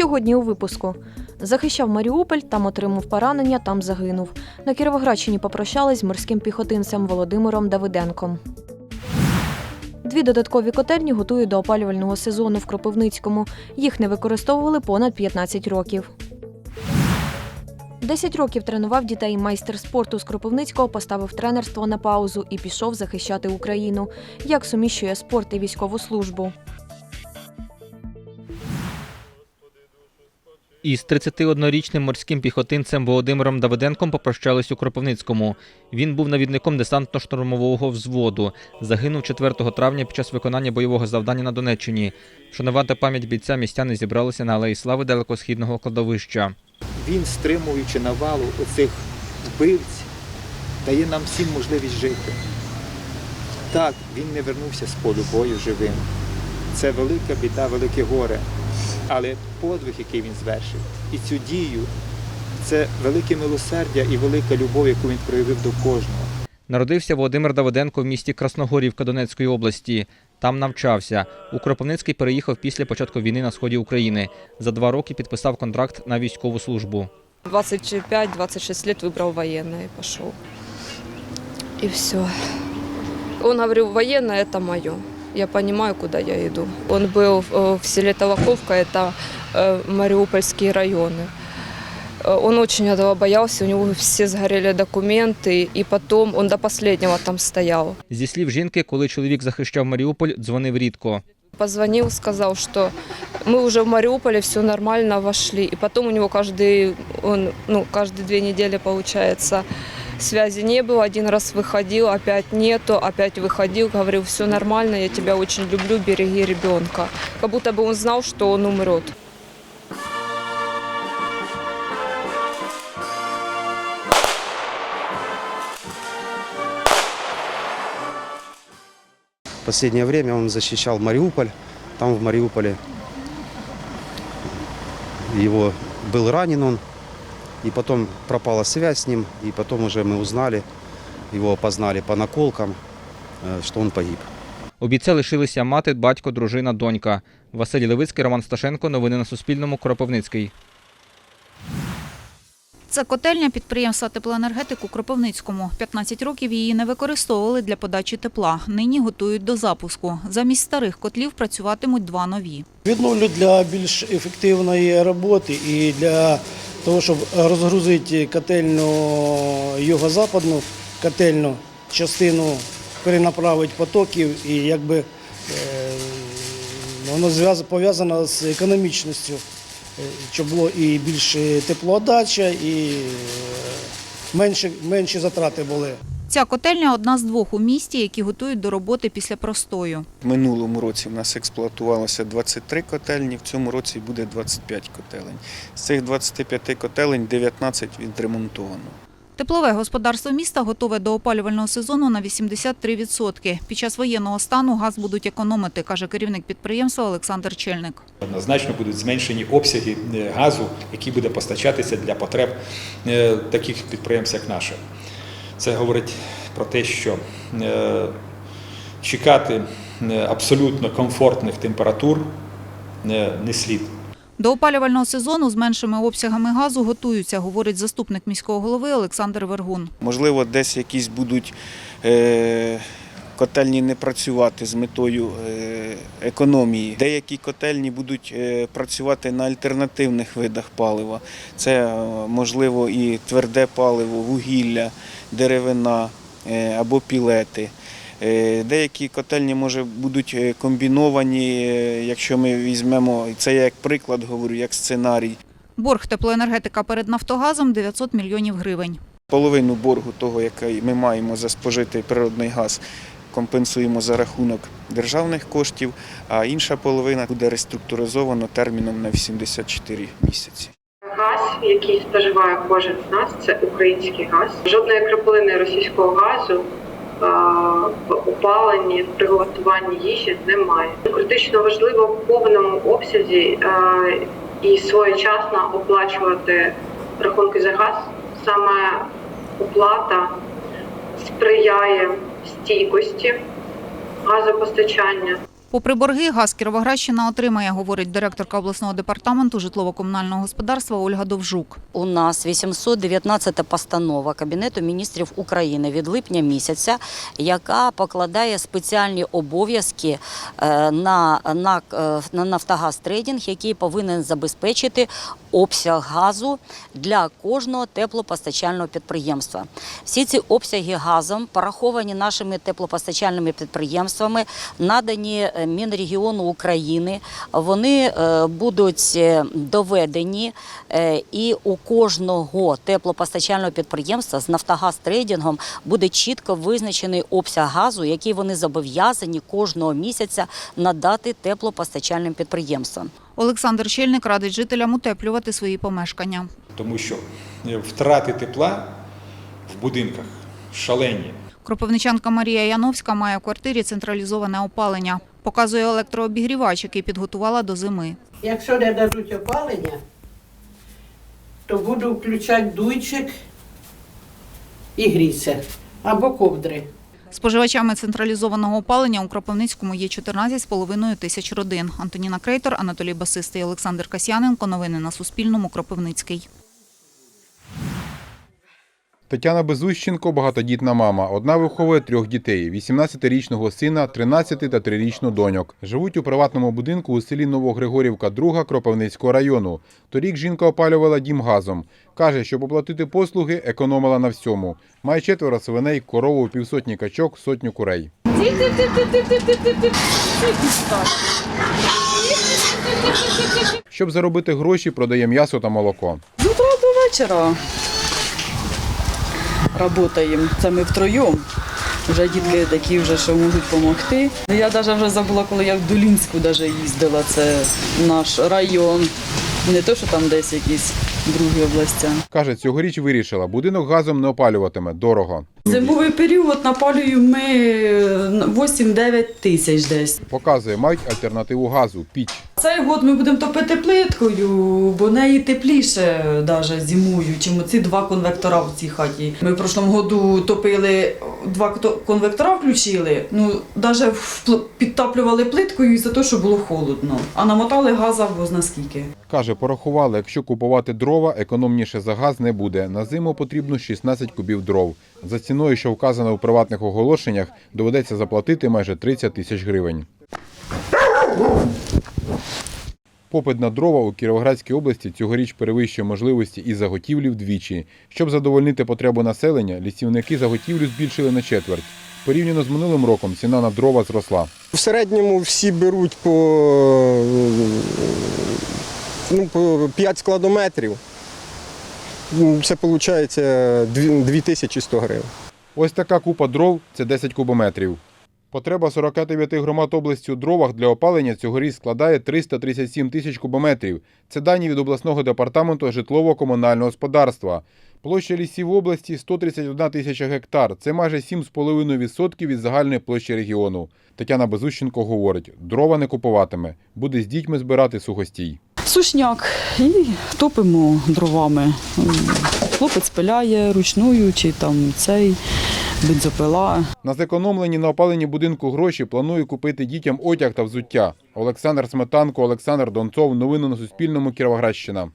Сьогодні у випуску захищав Маріуполь, там отримав поранення, там загинув. На Кіровоградщині попрощались з морським піхотинцем Володимиром Давиденком. Дві додаткові котельні готують до опалювального сезону в Кропивницькому. Їх не використовували понад 15 років. 10 років тренував дітей майстер спорту з Кропивницького, поставив тренерство на паузу і пішов захищати Україну. Як суміщує спорт і військову службу? Із 31-річним морським піхотинцем Володимиром Давиденком попрощались у Кропивницькому. Він був навідником десантно-штурмового взводу. Загинув 4 травня під час виконання бойового завдання на Донеччині. Вшанувати пам'ять бійця містяни зібралися на алеї слави далекосхідного кладовища. він, стримуючи навалу оцих вбивць, дає нам всім можливість жити. Так, він не вернувся з полю бою живим. Це велика біда, велике горе. Але подвиг, який він звершив, і цю дію, це велике милосердя і велика любов, яку він проявив до кожного. Народився Володимир Давиденко в місті Красногорівка Донецької області. Там навчався. У Кропивницький переїхав після початку війни на сході України. За два роки підписав контракт на військову службу. 25-26 лет выбрал военное и пошел. И все. Он говорил, военное это мое Я понимаю, куда я иду. Он был э, в селе Толоковка, это э, Мариупольские районы. Э, Он очень этого боялся, у него все сгорели документы, и потом он до последнего там стоял. Зі слів жінки, коли чоловік захищав Маріуполь, дзвонив рідко. Позвонил, сказал, что мы уже в Мариуполе, все нормально, вошли. И потом у него каждый, он, ну, каждые две недели, получается, связи не было. Один раз выходил, опять нету, опять выходил, говорил, все нормально, я тебя очень люблю, береги ребенка. Как будто бы он знал, что он умрет. В последнее время он защищал Мариуполь. Там в Мариуполе его был ранен он. И потом пропала связь с ним. И потом уже мы узнали, его опознали по наколкам, э, что он погиб. У бійця лишилися мати, батько, дружина, донька. Василь Левицький, Роман Сташенко. Новини на Суспільному. Кропивницький. Це котельня підприємства теплоенергетику Кропивницькому. 15 років її не використовували для подачі тепла. Нині готують до запуску. Замість старих котлів працюватимуть два нові. Відновлю для більш ефективної роботи і для того, щоб розгрузити котельну юго-западну котельну, частину перенаправити потоків і якби е, воно пов'язано з економічністю, е, щоб було і більше теплоотдача, і менші, менші затрати були. Ця котельня одна з двох у місті, які готують до роботи після простою. В минулому році в нас експлуатувалося 23 котельні, в цьому році буде 25 котелень. З цих 25 котелень 19 відремонтовано. Теплове господарство міста готове до опалювального сезону на 83%. Під час воєнного стану газ будуть економити, каже керівник підприємства Олександр Чельник. Однозначно будуть зменшені обсяги е, газу, який буде постачатися для потреб е, таких підприємств, як наше. Це говорить про те, що е, чекати е, абсолютно комфортних температур е, не слід. До опалювального сезону з меншими обсягами газу готуються, говорить заступник міського голови Олександр Вергун. Можливо, десь якісь будуть е, котельні не працювати з метою е, економії. Деякі котельні будуть е, працювати на альтернативних видах палива. Це е, можливо і тверде паливо, вугілля, деревина або пілети. Деякі котельні може будуть комбіновані, якщо ми візьмемо це я як приклад, говорю, як сценарій. Борг теплоенергетика перед Нафтогазом 900 мільйонів гривень. Половину боргу того, який ми маємо за спожитий природний газ, компенсуємо за рахунок державних коштів, а інша половина буде реструктуризовано терміном на 84 місяці. Газ, який споживає кожен з нас, це український газ. Жодної краплини російського газу в опаленні, в приготуванні їжі немає. Критично важливо в повному обсязі і своєчасно оплачувати рахунки за газ. Саме оплата сприяє стійкості газопостачання. Попри борги, газ Кіровоградщина отримає, говорить директорка обласного департаменту житлово-комунального господарства Ольга Довжук. У нас 819 постанова Кабінету міністрів України від липня місяця, яка покладає спеціальні обов'язки е, на, на, е, на Нафтогаз Трейдинг, який повинен забезпечити обсяг газу для кожного теплопостачального підприємства. Всі ці обсяги газом пораховані нашими теплопостачальними підприємствами, надані е, Мінрегіону України. Вони е, будуть е, доведені і у кожного теплопостачального підприємства з Нафтогаз трейдингом буде чітко визначений обсяг газу, який вони зобов'язані кожного місяця надати теплопостачальним підприємствам. Олександр Щельник радить жителям утеплювати свої помешкання. Тому що е, втрати тепла в будинках шалені. Кропивничанка Марія Яновська має в квартирі централізоване опалення. Показує електрообігрівач, який підготувала до зими. Якщо не дадуть опалення, то буду включати дуйчик і грітися або ковдри. Споживачами централізованого опалення у Кропивницькому є 14,5 тисяч родин. Антоніна Крейтор, Анатолій Басистий, Олександр Касьяненко. Новини на Суспільному. Кропивницький. Тетяна Безущенко – багатодітна мама. Одна виховує трьох дітей – 18-річного сина, 13 та 3-річну доньок. Живуть у приватному будинку у селі Новогригорівка, 2 Кропивницького району. Торік жінка опалювала дім газом. Каже, щоб оплатити послуги, економила на всьому. Має четверо свиней, корову, півсотні качок, сотню курей. Щоб заробити гроші, продає м'ясо та молоко. До вечора працюємо. Це ми втроєм. Вже дітки такі вже, що можуть допомогти. Я навіть вже забула, коли я в Долінську їздила. Це наш район. Не то, що там десь якісь другі області. Каже, цьогоріч вирішила, будинок газом не опалюватиме, дорого. Зимовий період напалюємо ми 8-9 тисяч десь. Показує, мають альтернативу газу – піч. Цей год ми будемо топити плиткою, бо неї тепліше навіть зимою, чим ці два конвектора в цій хаті. Ми в прошлому году топили, два конвектора включили, ну навіть підтоплювали плиткою за те, що було холодно. А намотали газа воз наскільки. Каже, порахували, якщо купувати дрова, економніше за газ не буде. На зиму потрібно 16 кубів дров. За ціною, що вказано у приватних оголошеннях, доведеться заплатити майже 30 тисяч гривень. Попит на дрова у Кіровоградській області цьогоріч перевищує можливості і заготівлі вдвічі. Щоб задовольнити потребу населення, лісівники заготівлю збільшили на четверть. Порівняно з минулим роком ціна на дрова зросла. В середньому всі беруть по, ну, по 5 складометрів. Це виходить 2100 гривень. Ось така купа дров це 10 кубометрів. Потреба 49 громад області у дровах для опалення цьогоріч складає 337 тисяч кубометрів. Це дані від обласного департаменту житлово-комунального господарства. Площа лісів в області 131 тисяча гектар. Це майже 7,5% від загальної площі регіону. Тетяна Безущенко говорить, дрова не купуватиме, буде з дітьми збирати сухостій. Сушняк і топимо дровами. Хлопець пиляє ручною чи там цей бензопила. На зекономлені на опаленні будинку гроші планує купити дітям одяг та взуття. Олександр Сметанко, Олександр Донцов. Новини на Суспільному. Кіровоградщина.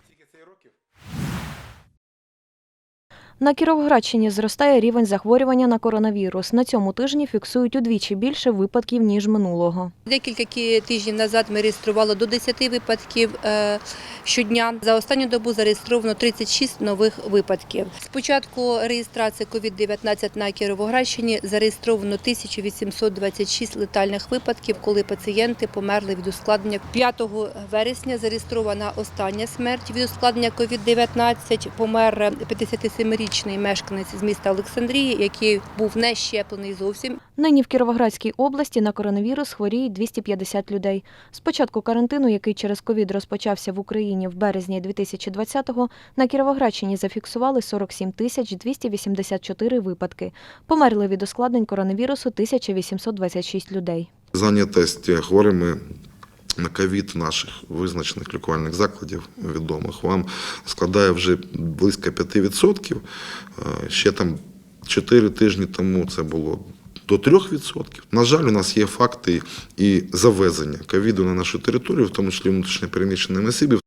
На Кіровоградщині зростає рівень захворювання на коронавірус. На цьому тижні фіксують удвічі більше випадків ніж минулого. Декілька тижнів назад ми реєстрували до 10 випадків е, щодня. За останню добу зареєстровано 36 нових випадків. З початку реєстрації COVID-19 на Кіровоградщині зареєстровано 1826 летальних випадків, коли пацієнти померли від ускладнення. 5 вересня зареєстрована остання смерть від ускладнення COVID-19. Помер 57-річний мешканець з міста Олександрії, який був не щеплений зовсім Нині в Кіровоградській області на коронавірус хворіють 250 людей. З початку карантину, який через ковід розпочався в Україні в березні 2020-го, на Кіровоградщині зафіксували 47 тисяч 284 випадки. Померли від ускладнень коронавірусу 1826 людей. Зайнятість хворими на ковід наших визначених лікувальних закладів відомих вам складає вже близько 5%. Е, Ще там 4 тижні тому це було до 3%. На жаль, у нас є факти і завезення ковіду на нашу територію, в тому числі внутрішньопереміщеними осібів. осіб.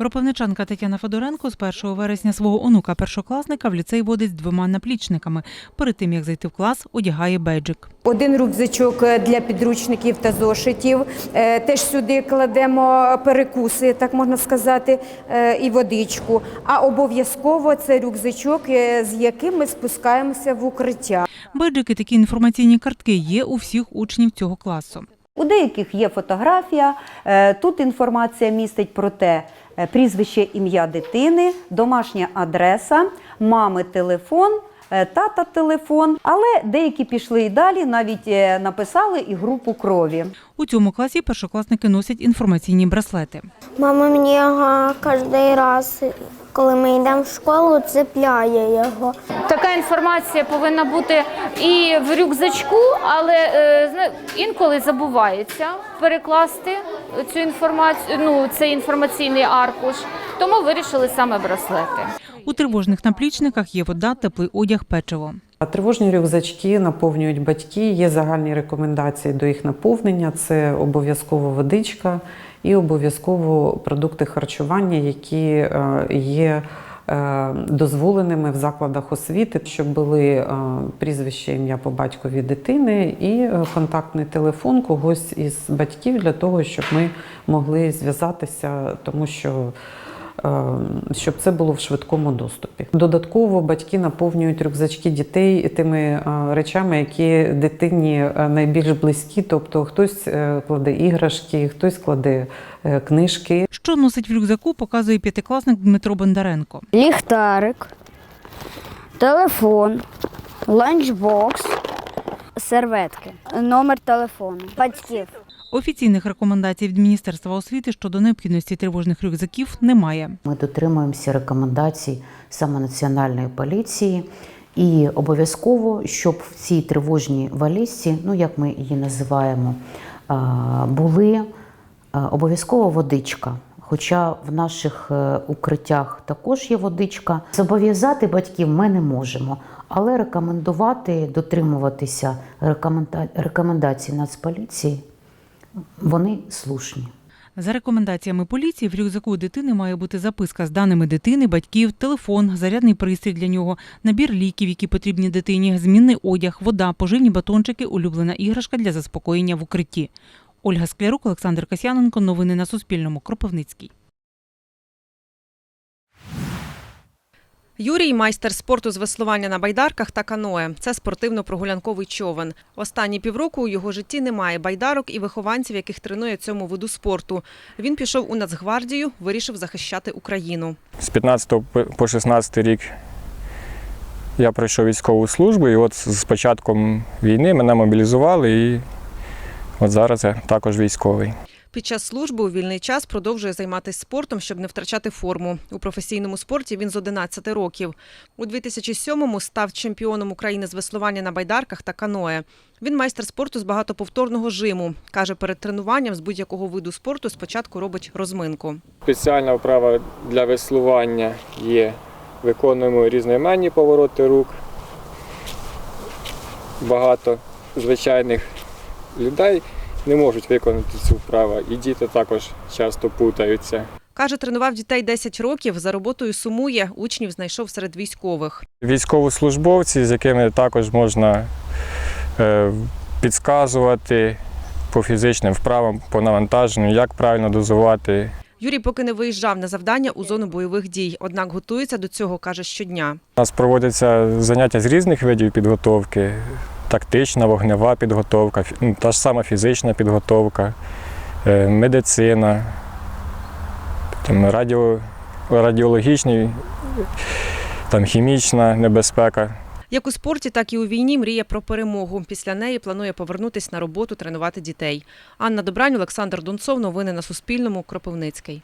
Кропивничанка Тетяна Федоренко з 1 вересня свого онука першокласника в ліцей водить з двома наплічниками. Перед тим як зайти в клас, одягає бейджик. Один рюкзачок для підручників та зошитів. Е, Теж сюди кладемо перекуси, так можна сказати, е, і водичку. А обов'язково це рюкзачок, е, з яким ми спускаємося в укриття. Бейджики, такі інформаційні картки, є у всіх учнів цього класу. У деяких є фотографія. е, Тут інформація містить про те, е, прізвище, ім'я дитини, домашня адреса, мами телефон, е, тата телефон. Але деякі пішли і далі, навіть е, написали і групу крові. У цьому класі першокласники носять інформаційні браслети. Мама мені кожен раз, коли ми йдемо в школу, цепляє його. Така інформація повинна бути і в рюкзачку, але е, зна- інколи забувається перекласти цю інформацію. Ну цей інформаційний аркуш. Тому вирішили саме браслети. У тривожних наплічниках є вода, теплий одяг, печиво. Тривожні рюкзачки наповнюють батьки. Є загальні рекомендації до їх наповнення. Це обов'язково водичка і обов'язково продукти харчування, які е, є е, дозволеними в закладах освіти, щоб були е, прізвище, ім'я по батькові дитини і контактний телефон когось із батьків для того, щоб ми могли зв'язатися, тому що щоб це було в швидкому доступі. Додатково батьки наповнюють рюкзачки дітей тими е, речами, які дитині е, найбільш близькі. Тобто хтось е, кладе іграшки, хтось кладе е, книжки. Що носить в рюкзаку, показує п'ятикласник Дмитро Бондаренко. Ліхтарик, телефон, ланчбокс, серветки, номер телефону, батьків. Офіційних рекомендацій від Міністерства освіти щодо необхідності тривожних рюкзаків немає. Ми дотримуємося рекомендацій саме Національної поліції. І обов'язково, щоб в цій тривожній валізці, ну як ми її називаємо, були обов'язково водичка. Хоча в наших е, укриттях також є водичка. Зобов'язати батьків ми не можемо, але рекомендувати дотримуватися рекоменда- рекомендацій Нацполіції вони слушні. За рекомендаціями поліції, в рюкзаку дитини має бути записка з даними дитини, батьків, телефон, зарядний пристрій для нього, набір ліків, які потрібні дитині, змінний одяг, вода, поживні батончики, улюблена іграшка для заспокоєння в укритті. Ольга Склярук, Олександр Касьяненко. Новини на Суспільному. Кропивницький. Юрій майстер спорту з веслування на байдарках та каное. Це спортивно-прогулянковий човен. Останні півроку у його житті немає байдарок і вихованців, яких тренує цьому виду спорту. Він пішов у Нацгвардію, вирішив захищати Україну. З 15 по 16 рік я пройшов військову службу, і от з початком війни мене мобілізували, і от зараз я також військовий. Під час служби у вільний час продовжує займатися спортом, щоб не втрачати форму. У професійному спорті він з 11 років. У 2007-му став чемпіоном України з веслування на байдарках та каное. Він майстер спорту з багатоповторного жиму. Каже, перед тренуванням з будь-якого виду спорту спочатку робить розминку. Спеціальна вправа для веслування є. Виконуємо різноіменні повороти рук. Багато звичайних людей не можуть виконати цю вправу, і діти також часто путаються. Каже, тренував дітей 10 років. За роботою сумує. Учнів знайшов серед військових. Військовослужбовці, з якими також можна е, підказувати по фізичним вправам, по навантаженню, як правильно дозувати. Юрій поки не виїжджав на завдання у зону бойових дій, однак готується до цього, каже, щодня. У нас проводяться заняття з різних видів підготовки, тактична, вогнева підготовка, ну, та ж сама фізична підготовка, е, медицина, там, радіо, радіологічний, там, хімічна небезпека. Як у спорті, так і у війні мріє про перемогу. Після неї планує повернутись на роботу, тренувати дітей. Анна Добрань, Олександр Донцов. Новини на Суспільному. Кропивницький.